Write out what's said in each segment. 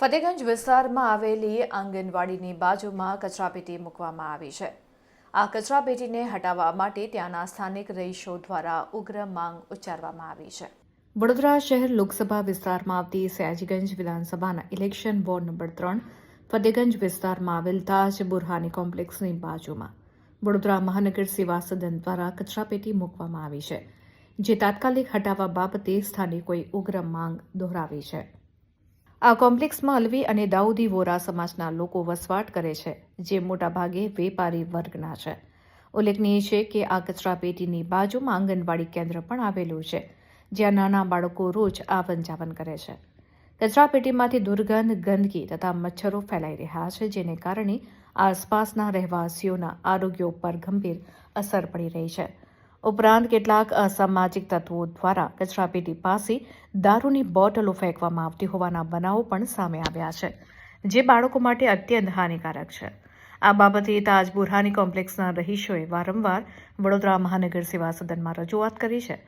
ફતેગંજ વિસ્તારમાં આવેલી આંગણવાડીની બાજુમાં કચરાપેટી મૂકવામાં આવી છે. આ કચરાપેટીને હટાવવા માટે ત્યાંના સ્થાનિક રહીશો દ્વારા ઉગ્ર માંગ ઉચ્ચારવામાં આવી છે. વડોદરા શહેર લોકસભા વિસ્તારમાં આવતી સયાજીગંજ વિધાનસભાના ઇલેક્શન વોર્ડ નંબર ત્રણ, ફતેગંજ વિસ્તારમાં આવેલ તાજ બુરહાની કોમ્પ્લેક્સની બાજુમાં વડોદરા મહાનગર સેવા સદન દ્વારા કચરાપેટી મૂકવામાં આવી છે, જે તાત્કાલિક હટાવવા બાબતે સ્થાનિકોએ ઉગ્ર માંગ દોહરાવી છે. આ કોમ્પ્લેક્સમાં અલવી અને દાઉદી વોરા સમાજના લોકો વસવાટ કરે છે, જે મોટાભાગે વેપારી વર્ગના છે. ઉલ્લેખનીય છે કે આ કચરાપેટીની બાજુમાં આંગણવાડી કેન્દ્ર પણ આવેલું છે, જ્યાં નાના બાળકો રોજ આવન જાવન કરે છે. કચરાપેટીમાંથી દુર્ગંધ, ગંદકી તથા મચ્છરો ફેલાઈ રહ્યા છે, જેને કારણે આસપાસના રહેવાસીઓના આરોગ્ય ઉપર ગંભીર અસર પડી રહી છે. ઉપરાંત કેટલાક અસામાજિક તત્વો દ્વારા કચરાપેટી પાસે દારૂની બોટલો ફેંકવામાં આવતી હોવાના બનાવો પણ સામે આવ્યા છે, જે બાળકો માટે અત્યંત હાનિકારક છે. આ બાબતે તાજ બુરહાની કોમ્પ્લેક્સના રહીશોએ વારંવાર વડોદરા મહાનગર સેવા સદનમાં રજૂઆત કરી છે,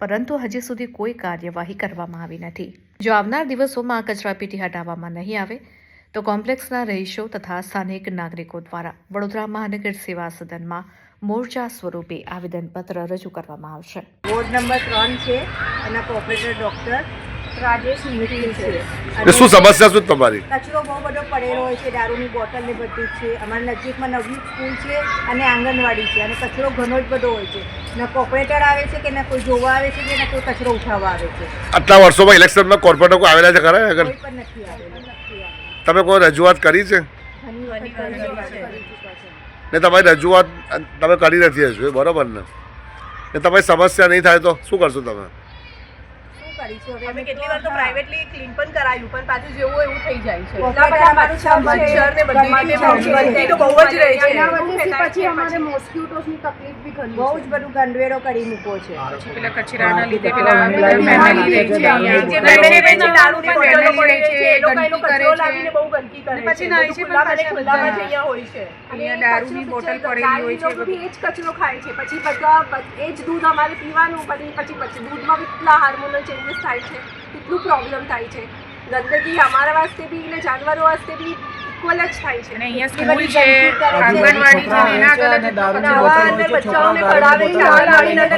પરંતુ હજી સુધી કોઈ કાર્યવાહી કરવામાં આવી નથી. જો આવનાર દિવસોમાં કચરાપેટી હટાવવામાં નહીં આવે તો કોમ્પ્લેક્સના રહીશો તથા સ્થાનિક નાગરિકો દ્વારા વડોદરા મહાનગર સેવા સદનમાં મોરચા સ્વરૂપે આવેદનપત્ર રજૂ કરવામાં આવશે. વોર્ડ નંબર ત્રણ છે એના કોઓપરેટર ડૉક્ટર રાજેશ નિખિલ છે. શું સમસ્યા શું તમારી? કચરો બહુ બધો પડેલો હોય છે દારૂની બોટલ ને બધું છે. અમારા નજીકમાં નવી સ્કૂલ છે અને આંગણવાડી છે. અને કચરો ઘણો જ બધો હોય છે. ન કોઓપરેટર આવે છે કે ન કોઈ જોવા આવે છે કે ન કોઈ કચરો ઉઠાવવા આવે છે. આટલા વર્ષોમાં ઇલેક્શનમાં કોર્પોરેટર આવેલા છે ખરા? અગર કોઈ પણ નથી આવેલા નથી આવેલું. તમે કોઈ રજૂઆત કરી છે. ને તમારી રજૂઆત, તમે કરી નથી હજુ બરોબર ને તમારી સમસ્યા નહીં થાય તો શું કરશો તમે કરીશું હવે અમે કેટલી વાર તો પ્રાઇવેટલી ક્લીન પણ કરાયું પણ પાછું જેવું એવું થઈ જાય છે કોર્પોરેટર અમારું છે. મચ્છર ને બધી રીતે તો બહુ જ રહે છે એના પછી અમારે મોસ્કિટોસની તકલીફ બી ઘણી બહુ જ બધું ગંડવેરો કરી મૂકો છે પેલા કચરાના લીધે પેલા બધા ફેમિલી રહે છે જે અહીંયા. ફેમિલી રહે છે, દારૂની બોટલો પડે છે, એ લોકો એનો કચરો લાવીને બહુ ગંદકી કરે છે. પછી નાય છે બધું ને પણ ખુલ્લામાં જ અહીંયા હોય છે. અહીંયા દારૂની બોટલ પડેલી હોય છે એ જ કચરો ખાય છે પછી બધા એ જ દૂધ અમારે પીવાનું પછી પછી દૂધમાં કેટલા કેટલા હાર્મોનલ ચેન્જીસ થાય છે કેટલું પ્રોબ્લેમ થાય છે ગંદકી અમારા વાસ્તે બી ને જાનવરો વાસ્તે બી ઇક્વલ જ થાય છે અને અહીંયા એટલી સ્કૂલ છે. આંગણવાડી છે એના છે. અંદર બચ્ચાઓને પડાવે છે,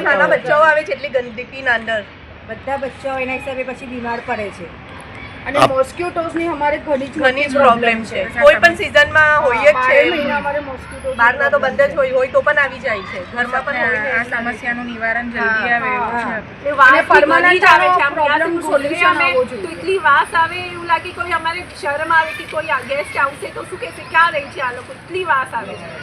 નાના બચ્ચાઓ આવે છે એટલી ગંદકીના અંદર બધા બચ્ચાઓ એના હિસાબે પછી બીમાર પડે છે અને મોસ્કિટોસની અમારે ઘણી ઘણી જ પ્રોબ્લેમ છે કોઈ પણ સિઝનમાં હોય જ છે. અમારે બહારના તો બંધ જ હોય હોય તો પણ આવી જાય છે. ઘરમાં પણ હોય આ સમસ્યાનું નિવારણ જલ્દી આવે એવું છે. અને permanent આવે છે. આમ પ્રોબ્લેમ સોલ્યુશન આવવો જોઈએ. તો એટલી વાસ આવે એવું લાગે કોઈ અમારે શરમ આવે કે કોઈ ગેસ્ટ આવશે તો શું કહેશે? ક્યાં રહી છે આ લોકો? એટલી વાસ આવે છે?